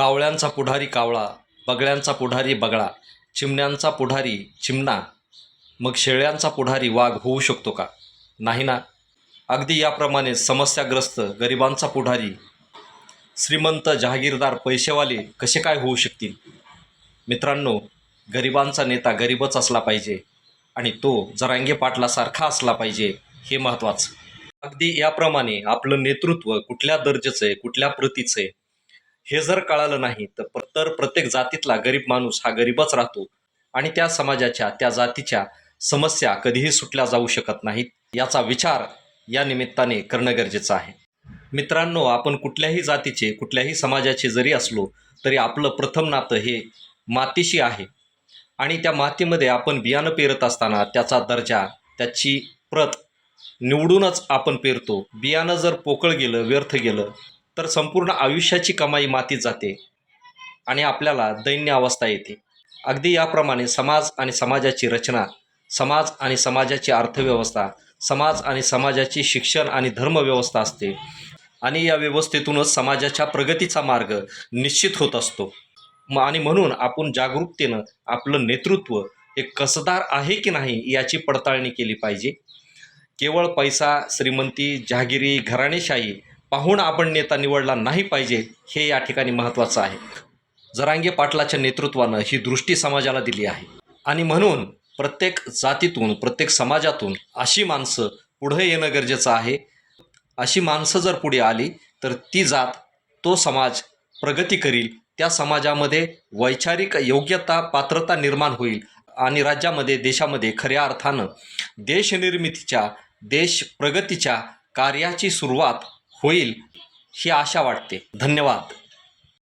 कावळ्यांचा पुढारी कावळा बगळ्यांचा पुढारी बगळा चिमण्यांचा पुढारी चिमणा मग शेळ्यांचा पुढारी वाघ होऊ शकतो का? नाही ना? अगदी याप्रमाणे समस्याग्रस्त गरिबांचा पुढारी श्रीमंत जहागीरदार पैसेवाले कसे काय होऊ शकतील? मित्रांनो गरिबांचा नेता गरीबच असला पाहिजे आणि तो जरांगे पाटलासारखा असला पाहिजे हे महत्त्वाचं. अगदी याप्रमाणे आपलं नेतृत्व कुठल्या दर्जेचं आहे कुठल्या प्रतीचं आहे हे जर कळालं नाही तर प्र- तर प्रत्येक जातीतला गरीब माणूस हा गरीबच राहतो. आणि त्या समाजाच्या त्या जातीच्या समस्या कधीही सुटल्या जाऊ शकत नाहीत याचा विचार या निमित्ताने करणं गरजेचं आहे. मित्रांनो आपण कुठल्याही जातीचे कुठल्याही समाजाचे जरी असलो तरी आपलं प्रथम नातं हे मातीशी आहे. आणि त्या मातीमध्ये आपण बियाणं पेरत असताना त्याचा दर्जा त्याची प्रत निवडूनच आपण पेरतो. बियाणं जर पोकळ गेलं व्यर्थ गेलं तर संपूर्ण आयुष्याची कमाई मातीत जाते आणि आपल्याला दैन्य अवस्था येते. अगदी याप्रमाणे समाज आणि समाजाची रचना समाज आणि समाजाची अर्थव्यवस्था समाज आणि समाजाची शिक्षण आणि धर्मव्यवस्था असते आणि या व्यवस्थेतूनच समाजाच्या प्रगतीचा मार्ग निश्चित होत असतो. म आणि म्हणून आपण जागरूकतेनं आपलं नेतृत्व हे कसदार आहे की नाही याची पडताळणी केली पाहिजे. केवळ पैसा श्रीमंती जहागिरी घराणेशाही पाहून आपण नेता निवडला नाही पाहिजे हे या ठिकाणी महत्त्वाचं आहे. जरांगे पाटलाच्या नेतृत्वानं ही दृष्टी समाजाला दिली आहे. आणि म्हणून प्रत्येक जातीतून प्रत्येक समाजातून अशी माणसं पुढे येणं गरजेचं आहे. अशी माणसं जर पुढे आली तर ती जात तो समाज प्रगती करील. त्या समाजामध्ये वैचारिक योग्यता पात्रता निर्माण होईल. आणि राज्यामध्ये देशामध्ये खऱ्या अर्थानं देशनिर्मितीच्या देश प्रगतीच्या कार्याची सुरुवात होईल ही आशा वाटते. धन्यवाद.